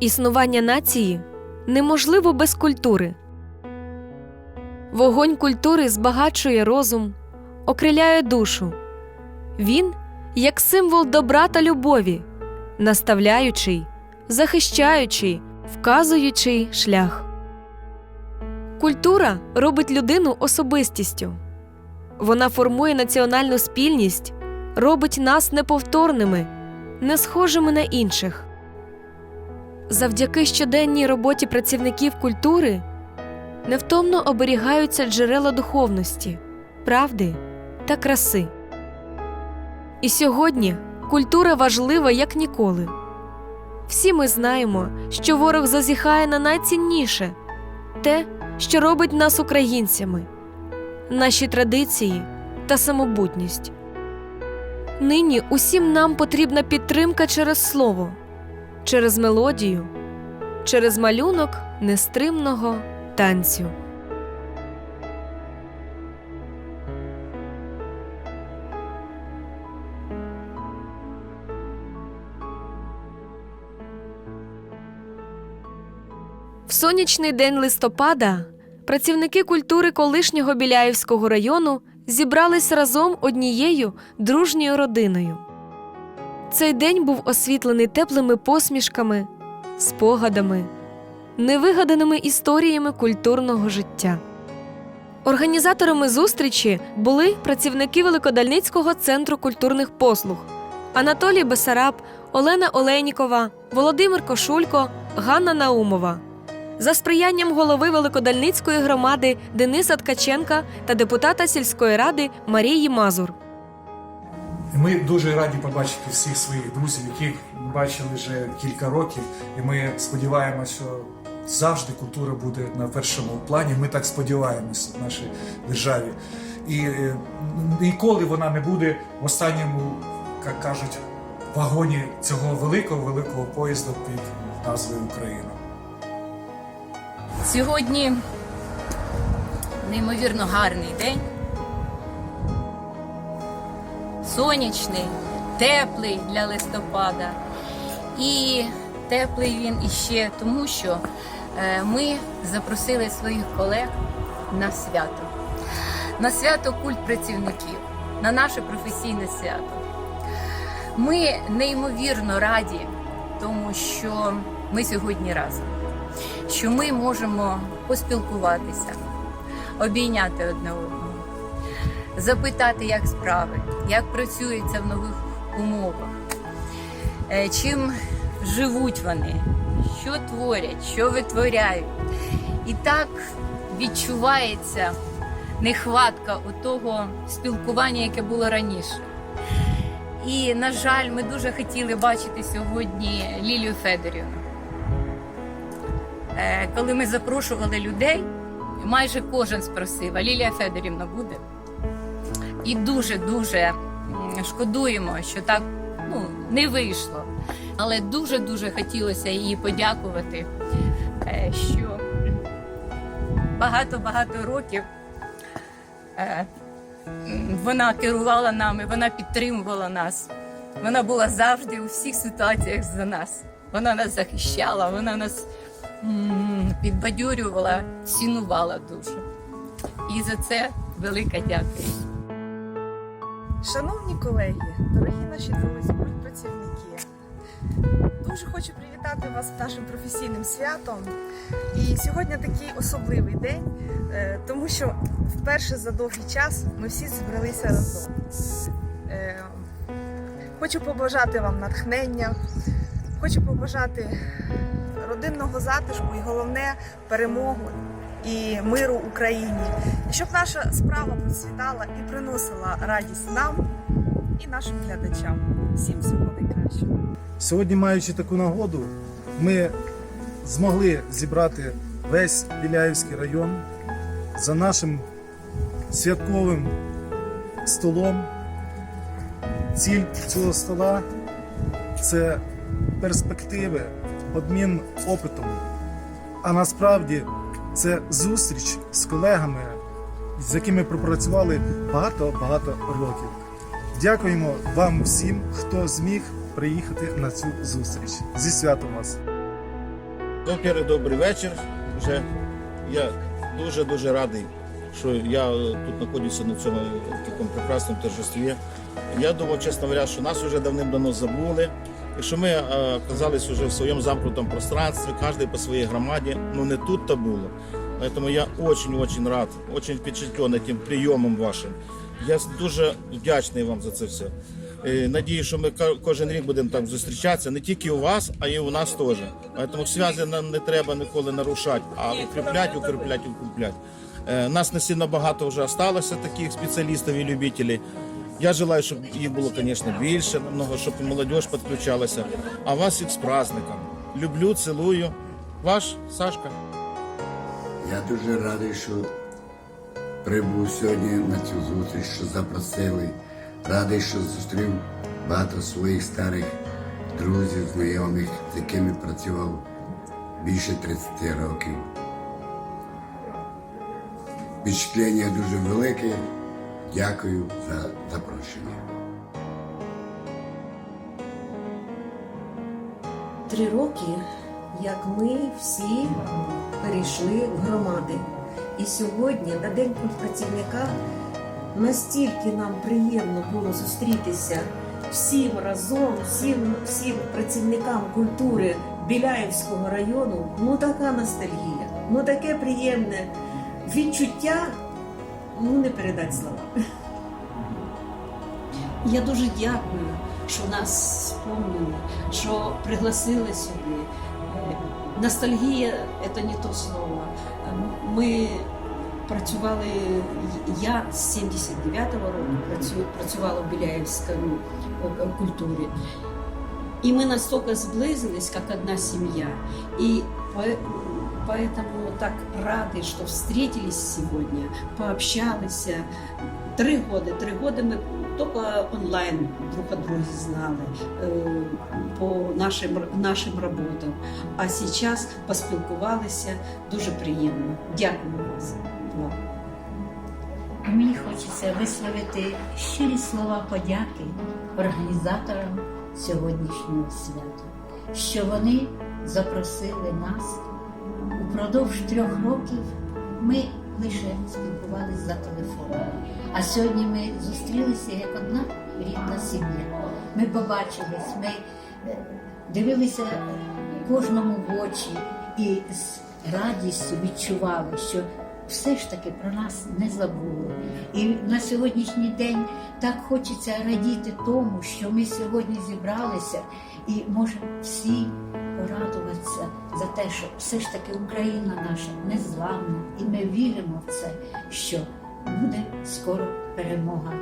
Існування нації неможливо без культури. Вогонь культури збагачує розум, окриляє душу. Він як символ добра та любові, наставляючий, захищаючий, вказуючий шлях. Культура робить людину особистістю. Вона формує національну спільність, робить нас неповторними, не схожими на інших. Завдяки щоденній роботі працівників культури невтомно оберігаються джерела духовності, правди та краси. І сьогодні культура важлива як ніколи. Всі ми знаємо, що ворог зазіхає на найцінніше те, що робить нас українцями, наші традиції та самобутність. Нині усім нам потрібна підтримка через слово, через мелодію, через малюнок нестримного танцю. В сонячний день листопада працівники культури колишнього Біляївського району зібрались разом однією дружньою родиною. Цей день був освітлений теплими посмішками, спогадами, невигаданими історіями культурного життя. Організаторами зустрічі були працівники Великодальницького центру культурних послуг Анатолій Бесараб, Олена Олейнікова, Володимир Кошулько, Ганна Наумова. За сприянням голови Великодальницької громади Дениса Ткаченка та депутата сільської ради Марії Мазур. Ми дуже раді побачити всіх своїх друзів, яких ми бачили вже кілька років. І ми сподіваємося, що завжди культура буде на першому плані. Ми так сподіваємося в нашій державі. І е, ніколи вона не буде в останньому, як кажуть, вагоні цього великого великого поїзда під назвою Україна. Сьогодні неймовірно гарний день. Сонячний, теплий для листопада. І теплий він іще тому, що е, ми запросили своїх колег на свято. На свято культ працівників, на наше професійне свято. Ми неймовірно раді, тому що ми сьогодні разом що ми можемо поспілкуватися, обійняти одне одного, запитати, як справи, як працюється в нових умовах, е, чим живуть вони, що творять, що витворяють. І так відчувається нехватка у того спілкування, яке було раніше. І, на жаль, ми дуже хотіли бачити сьогодні Лілію Федорівну. Е, коли ми запрошували людей, майже кожен спросив, а Лілія Федорівна буде. І дуже-дуже шкодуємо, що так ну, не вийшло. Але дуже-дуже хотілося їй подякувати, е, що багато-багато років е, вона керувала нами, вона підтримувала нас. Вона була завжди у всіх ситуаціях за нас. Вона нас захищала, вона нас підбадьорювала, цінувала дуже. І за це велика дякую. Шановні колеги, дорогі наші працівники, дуже хочу привітати вас нашим професійним святом. І сьогодні такий особливий день, е, тому що вперше за довгий час ми всі зібралися разом. Е, Хочу побажати вам натхнення, хочу побажати родинного затишку і головне перемогу і миру Україні, щоб наша справа процвітала і приносила радість нам і нашим глядачам. Всім всього найкращого. Сьогодні, маючи таку нагоду, ми змогли зібрати весь Біляївський район за нашим святковим столом. Ціль цього стола це перспективи, обмін опитом. А насправді це зустріч з колегами, з якими пропрацювали багато-багато років. Дякуємо вам всім, хто зміг приїхати на цю зустріч. Зі святом вас! Во-первых, добрий вечір. Вже я дуже-дуже радий, що я е, тут знаходжуся на цьому такому прекрасному торжестві. Я думав, чесно говоря, що нас вже давним-давно забули. І що ми е, оказались вже в своєму замкнутому пространстві, кожен по своїй громаді. Ну не тут то було. Поэтому я очень-очень рад, очень впечатлен этим прийомом вашим. Я дуже вдячний вам за це все. Надію, що ми кожен рік будемо так зустрічатися не тільки у вас, а й у нас теж. Тому зв'язки нам не треба ніколи нарушати, а укріпляти, укріпляти, укріпляти. Е, Нас не сильно багато вже залишилося таких спеціалістів і любителів. Я желаю, щоб їх було, звісно, більше, намного, щоб молодь підключалася. А вас всіх з праздником. Люблю, цілую. Ваш Сашка. Я дуже радий, що прибув сьогодні на цю зустріч, що запросили. Радий, що зустрів багато своїх старих друзів, знайомих, з якими працював більше 30 років. Впечатлення дуже велике. Дякую за запрошення. Три роки, як ми всі перейшли в громади. І сьогодні, на День працівника, настільки нам приємно було зустрітися всім разом, всім, всім працівникам культури Біляївського району. Ну така ностальгія, ну таке приємне відчуття, ну не передать слова. Я дуже дякую, що нас спомнили, що пригласили сюди. Е, Ностальгія це не то слово. Е, Ми працювали, я з 79-го року працюю, працювала в Біляївському е, культурі. И мы настолько сблизились, как одна семья. И по- поэтому так рады, что встретились сегодня, пообщались. Три года, три года мы только онлайн друг о друге знали э, по нашим, нашим работам. А сейчас поспілкувалися дуже приємно. Дякую вам. Мені хочеться висловити щирі слова подяки організаторам сьогоднішнього свята, що вони запросили нас. Упродовж трьох років ми лише спілкувалися за телефоном. А сьогодні ми зустрілися як одна рідна сім'я. Ми побачились, ми е, дивилися кожному в очі і з радістю відчували, що все ж таки про нас не забули. І на сьогоднішній день так хочеться радіти тому, що ми сьогодні зібралися і можемо всі порадуватися за те, що все ж таки Україна наша незламна, і ми віримо в це, що буде скоро перемога.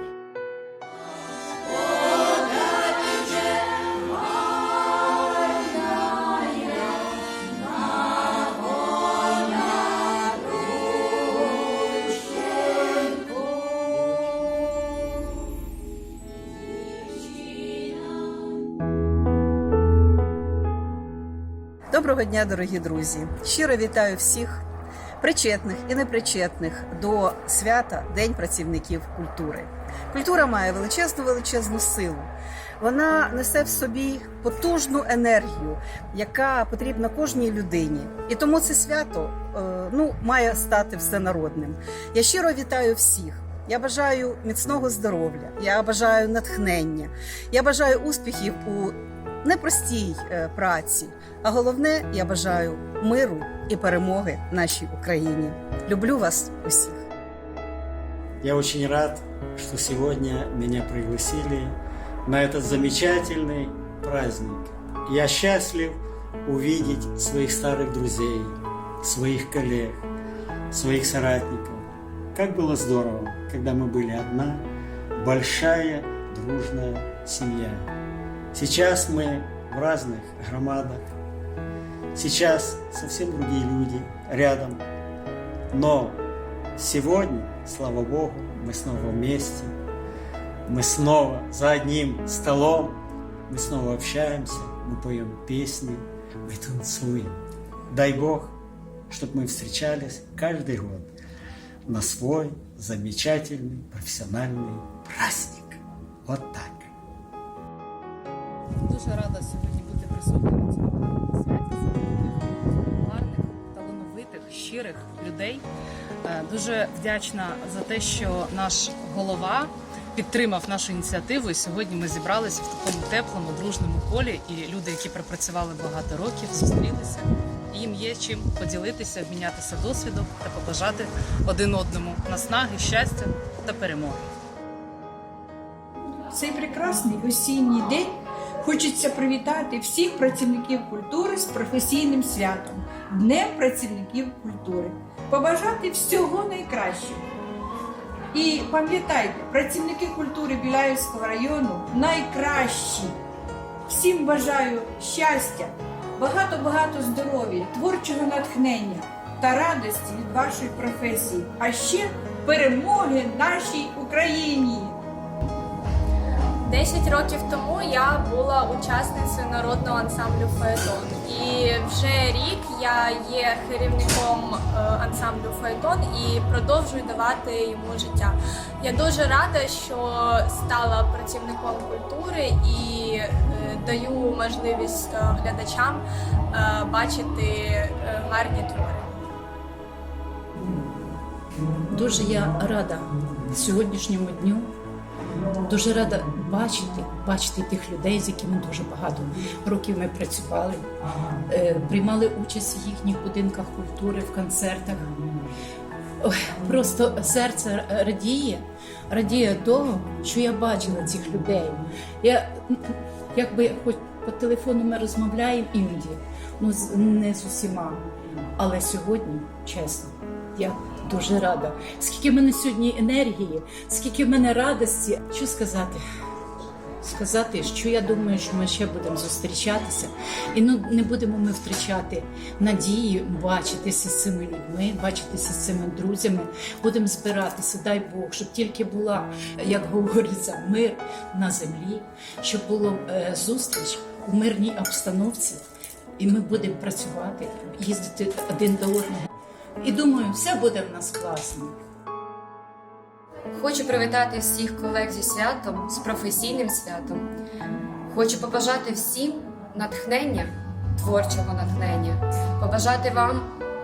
Доброго дня, дорогі друзі! Щиро вітаю всіх причетних і непричетних до свята День працівників культури. Культура має величезну величезну силу. Вона несе в собі потужну енергію, яка потрібна кожній людині. І тому це свято е, ну, має стати всенародним. Я щиро вітаю всіх. Я бажаю міцного здоров'я, я бажаю натхнення, я бажаю успіхів у непростій е, праці. А головне, я бажаю миру і перемоги нашій Україні. Люблю вас усіх. Я очень рад, что сегодня меня пригласили на этот замечательный праздник. Я счастлив увидеть своих старых друзей, своих коллег, своих соратников. Как было здорово, когда мы были одна, большая, дружная семья. Сейчас мы в разных громадах, сейчас совсем другие люди рядом, но сегодня, слава Богу, мы снова вместе, мы снова за одним столом, мы снова общаемся, мы поем песни, мы танцуем. Дай Бог, чтобы мы встречались каждый год на свой замечательный профессиональный праздник. Вот так. Дуже рада сьогодні бути присутнім на цьому святі. відкритих, щирих людей. Е, Дуже вдячна за те, що наш голова підтримав нашу ініціативу. І сьогодні ми зібралися в такому теплому, дружному колі. І люди, які пропрацювали багато років, зустрілися. Їм є чим поділитися, обмінятися досвідом та побажати один одному наснаги, щастя та перемоги. цей прекрасний осінній день хочеться привітати всіх працівників культури з професійним святом Днем працівників культури. Побажати всього найкращого. І пам'ятайте, працівники культури Біляївського району найкращі. Всім бажаю щастя, багато-багато здоров'я, творчого натхнення та радості від вашої професії, а ще перемоги нашій Україні! 10 років тому я була учасницею народного ансамблю Фаетон. І вже рік я є керівником е, ансамблю Фаетон і продовжую давати йому життя. Я дуже рада, що стала працівником культури і е, даю можливість е, глядачам бачити гарні твори. Дуже я рада сьогоднішньому дню. Дуже рада бачити, бачити тих людей, з якими дуже багато років ми працювали, е, приймали участь в їхніх будинках культури, в концертах. Просто серце радіє, радіє того, що я бачила цих людей. Я якби хоч по телефону ми розмовляємо іноді, ну не з усіма. Але сьогодні, чесно, я дуже рада. Скільки в мене сьогодні енергії, скільки в мене радості. Що сказати? Сказати, що я думаю, що ми ще будемо зустрічатися, і ну не будемо ми втрачати надії бачитися з цими людьми, бачитися з цими друзями. Будемо збиратися, дай Бог, щоб тільки була, як говориться, мир на землі, щоб було е, зустріч у мирній обстановці, і ми будемо працювати, їздити один до одного. І думаю, все буде в нас класно. Хочу привітати всіх колег зі святом, з професійним святом. Хочу побажати всім натхнення, творчого натхнення, побажати вам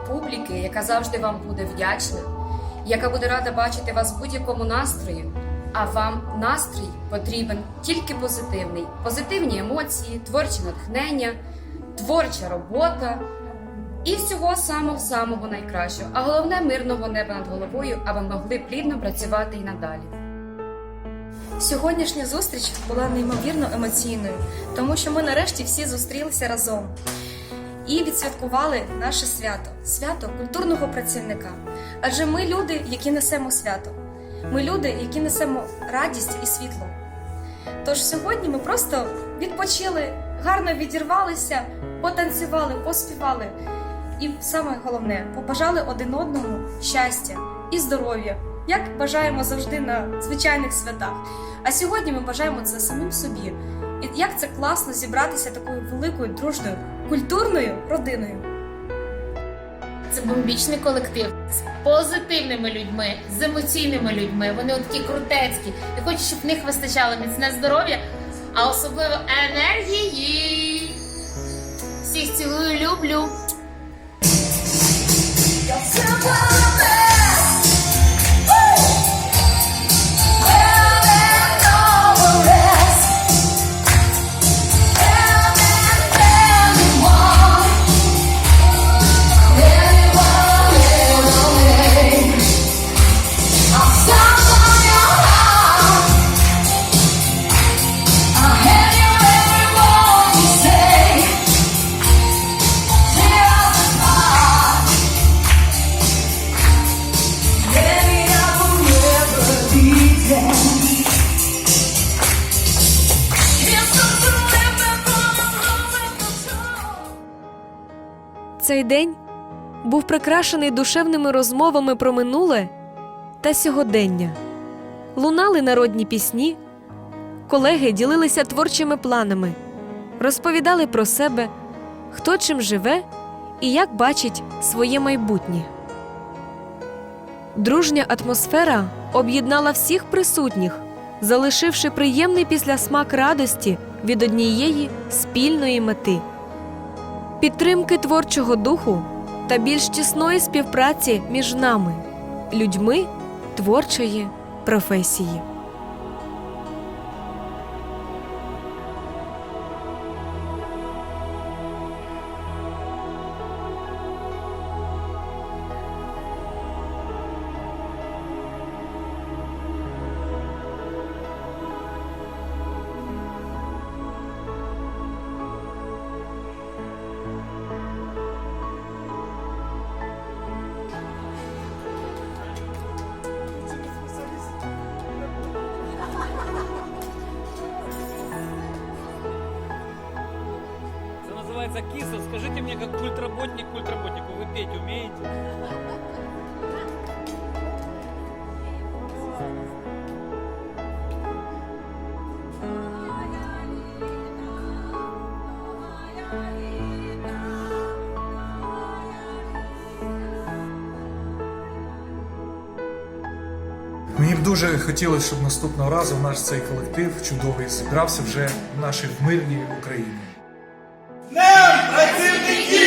публіки, яка завжди вам буде вдячна, яка буде рада бачити вас в будь-якому настрої. А вам настрій потрібен тільки позитивний, позитивні емоції, творче натхнення, творча робота і всього самого самого найкращого, а головне мирного неба над головою, аби могли плідно працювати і надалі. Сьогоднішня зустріч була неймовірно емоційною, тому що ми нарешті всі зустрілися разом і відсвяткували наше свято свято культурного працівника. Адже ми люди, які несемо свято. Ми люди, які несемо радість і світло. Тож сьогодні ми просто відпочили, гарно відірвалися, потанцювали, поспівали. І саме головне, побажали один одному щастя і здоров'я, як бажаємо завжди на звичайних святах. А сьогодні ми бажаємо це самим собі. І як це класно зібратися такою великою, дружною, культурною родиною. Це бомбічний колектив з позитивними людьми, з емоційними людьми. Вони от такі крутецькі. Я хочу, щоб в них вистачало міцне здоров'я, а особливо енергії. Всіх цілую, люблю. time. Цей день був прикрашений душевними розмовами про минуле та сьогодення. Лунали народні пісні, колеги ділилися творчими планами, розповідали про себе, хто чим живе і як бачить своє майбутнє. Дружня атмосфера об'єднала всіх присутніх, залишивши приємний післясмак радості від однієї спільної мети підтримки творчого духу та більш тісної співпраці між нами, людьми творчої професії. Называется кисло. Скажите мне, как культработник культработнику, вы петь умеете? Мені б дуже хотілося, щоб наступного разу наш цей колектив чудовий зібрався вже в нашій мирній Україні. until the year.